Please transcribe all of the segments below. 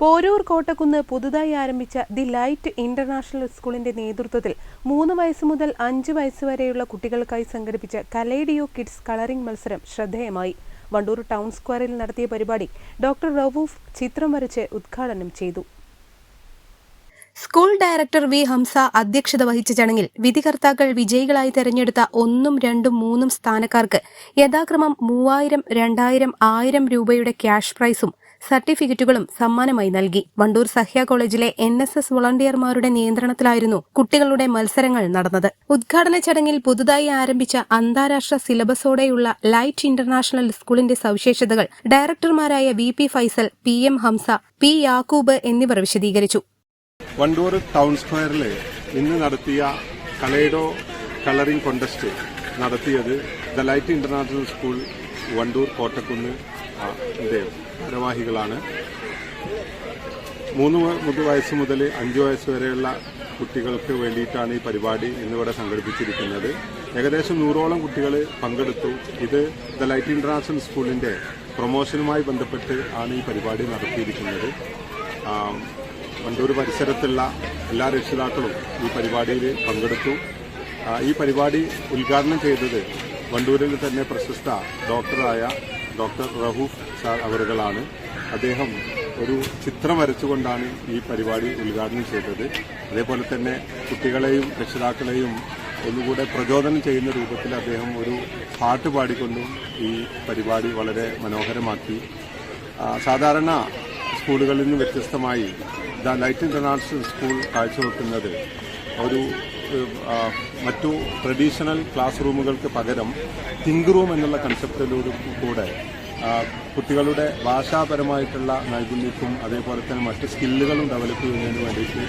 പോരൂർ കോട്ടക്കുന്ന് പുതുതായി ആരംഭിച്ച the light international സ്കൂളിന്റെ നേതൃത്വത്തിൽ മൂന്ന് വയസ്സ് മുതൽ അഞ്ച് വയസ്സ് വരെയുള്ള കുട്ടികൾക്കായി സംഘടിപ്പിച്ച കലേഡിയോ കിഡ്സ് കളറിംഗ് മത്സരം ശ്രദ്ധേയമായി. വണ്ടൂർ ടൗൺ സ്ക്വയറിൽ നടത്തിയ പരിപാടി ഡോക്ടർ റവൂഫ് ചിത്രം വരച്ച് ഉദ്ഘാടനം ചെയ്തു. സ്കൂൾ ഡയറക്ടർ വി ഹംസ അധ്യക്ഷത വഹിച്ച ചടങ്ങിൽ വിധികർത്താക്കൾ വിജയികളായി തെരഞ്ഞെടുത്ത ഒന്നും രണ്ടും മൂന്നും സ്ഥാനക്കാർക്ക് യഥാക്രമം മൂവായിരം രണ്ടായിരം ആയിരം രൂപയുടെ ക്യാഷ് പ്രൈസും സർട്ടിഫിക്കറ്റുകളും സമ്മാനമായി നൽകി. വണ്ടൂർ സഹ്യ കോളേജിലെ എൻ എസ് എസ് വോളണ്ടിയർമാരുടെ നിയന്ത്രണത്തിലായിരുന്നു കുട്ടികളുടെ മത്സരങ്ങൾ നടന്നത്. ഉദ്ഘാടന ചടങ്ങിൽ പുതുതായി ആരംഭിച്ച അന്താരാഷ്ട്ര സിലബസോടെയുള്ള ലൈറ്റ് ഇന്റർനാഷണൽ സ്കൂളിന്റെ സവിശേഷതകൾ ഡയറക്ടർമാരായ V P Faisal P M Hamsa P Yakub എന്നിവർ വിശദീകരിച്ചു. വണ്ടൂർ ടൗൺ ഇന്ന് നടത്തിയ കലൈഡോ കളറിംഗ് കോണ്ടസ്റ്റ് നടത്തിയത് the light international school Wandoor Kottakkunnu ന്റെ ഭാരവാഹികളാണ്. മൂന്ന് വയസ്സ് മുതൽ അഞ്ച് വയസ്സ് വരെയുള്ള കുട്ടികൾക്ക് വേണ്ടിയിട്ടാണ് ഈ പരിപാടി ഇന്നിവിടെ സംഘടിപ്പിച്ചിരിക്കുന്നത്. ഏകദേശം നൂറോളം കുട്ടികൾ പങ്കെടുത്തു. ഇത് ദ ലൈറ്റ് ഇന്റർനാഷണൽ സ്കൂളിന്റെ പ്രൊമോഷനുമായി ബന്ധപ്പെട്ട് ആണ് ഈ പരിപാടി നടത്തിയിരിക്കുന്നത്. വണ്ടൂർ പരിസരത്തുള്ള എല്ലാ രക്ഷിതാക്കളും ഈ പരിപാടിയിൽ പങ്കെടുത്തു. ഈ പരിപാടി ഉദ്ഘാടനം ചെയ്തത് വണ്ടൂരിൽ തന്നെ പ്രശസ്ത ഡോക്ടറായ ഡോക്ടർ റഹൂഫ് സാർ അവരുകളാണ്. അദ്ദേഹം ഒരു ചിത്രം വരച്ചുകൊണ്ടാണ് ഈ പരിപാടി ഉദ്ഘാടനം ചെയ്തത്. അതേപോലെ തന്നെ കുട്ടികളെയും രക്ഷിതാക്കളെയും ഒന്നുകൂടെ പ്രചോദനം ചെയ്യുന്ന രൂപത്തിൽ അദ്ദേഹം ഒരു പാട്ട് പാടിക്കൊണ്ടും ഈ പരിപാടി വളരെ മനോഹരമാക്കി. സാധാരണ സ്കൂളുകളിൽ നിന്ന് വ്യത്യസ്തമായി ദ ലൈറ്റ് ഇന്റർനാഷണൽ സ്കൂൾ കാഴ്ചവെക്കുന്നത് ഒരു മറ്റു ട്രഡീഷണൽ ക്ലാസ് റൂമുകൾക്ക് പകരം തിങ്ക് റൂം എന്നുള്ള കൺസെപ്റ്റിലൂടെ കൂടെ കുട്ടികളുടെ ഭാഷാപരമായിട്ടുള്ള നൈപുണ്യത്തും അതേപോലെ തന്നെ മറ്റ് സ്കില്ലുകളും ഡെവലപ്പ് ചെയ്യുന്നതിന് വേണ്ടിയിട്ട്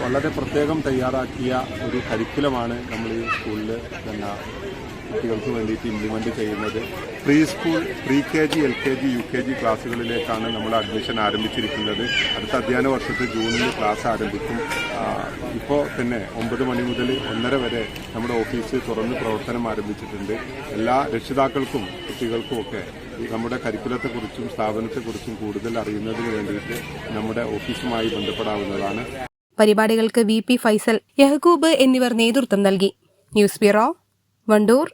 വളരെ പ്രത്യേകം തയ്യാറാക്കിയ ഒരു കരിക്കുലമാണ് നമ്മൾ ഈ സ്കൂളിൽ പിന്നെ കുട്ടികൾക്ക് വേണ്ടിയിട്ട് ഇംപ്ലിമെന്റ് ചെയ്യുന്നത്. Preschool pre K G L K G U K G ക്ലാസ്സുകളിലേക്കാണ് നമ്മൾ അഡ്മിഷൻ ആരംഭിച്ചിരിക്കുന്നത്. അടുത്ത അധ്യയന വർഷത്തിൽ ജൂണിൽ ക്ലാസ് ആരംഭിക്കും. ഇപ്പോൾ തന്നെ ഒമ്പത് മണി മുതൽ ഒന്നര വരെ നമ്മുടെ ഓഫീസ് തുറന്ന് പ്രവർത്തനം ആരംഭിച്ചിട്ടുണ്ട്. എല്ലാ രക്ഷിതാക്കൾക്കും കുട്ടികൾക്കും ഒക്കെ നമ്മുടെ കരിക്കുലത്തെക്കുറിച്ചും സ്ഥാപനത്തെക്കുറിച്ചും കൂടുതൽ അറിയുന്നതിന് വേണ്ടിയിട്ട് നമ്മുടെ ഓഫീസുമായി ബന്ധപ്പെടാവുന്നതാണ്. പരിപാടികൾക്ക് വി പി ഫൈസൽ യഹ്കൂബ് എന്നിവർ നേതൃത്വം നൽകി. News bureau Wandoor.